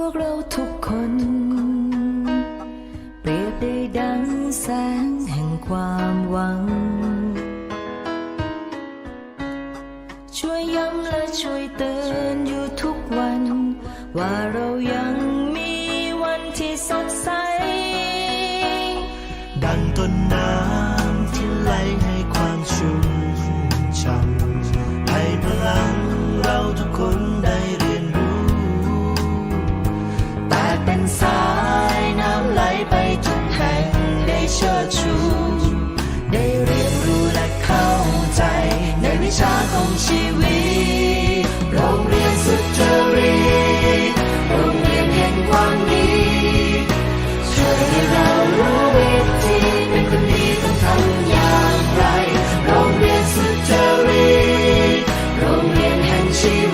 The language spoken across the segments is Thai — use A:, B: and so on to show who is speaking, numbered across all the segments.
A: วกเราทุกคน เปรียบได้ดังแสงแห่งความหวัง ช่วยย้ำและช่วยเตือนอยู่ทุกวัน ว่าเรา
B: เป็
C: นสายน้ำไหลไปทุกแห่งได้เชิดชูได้เรียนรู้และเข้าใจ ในวิชาของชีวิต โรงเรียนสุจริตโรงเรียนแห่งความดีช่วยให้เรารู้วิธีเป็นคนดีต้องทำอย่างไร โรงเรียนสุจริตโรงเรียนแห่งชีวิต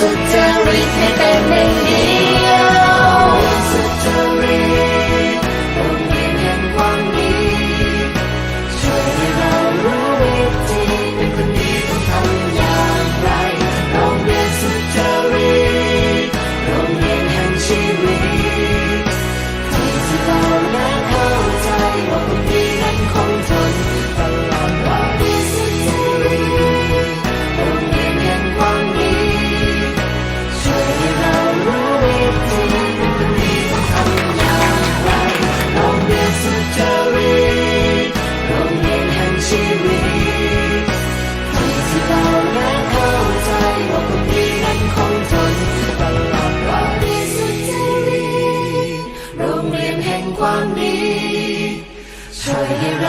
C: ง
A: สุจ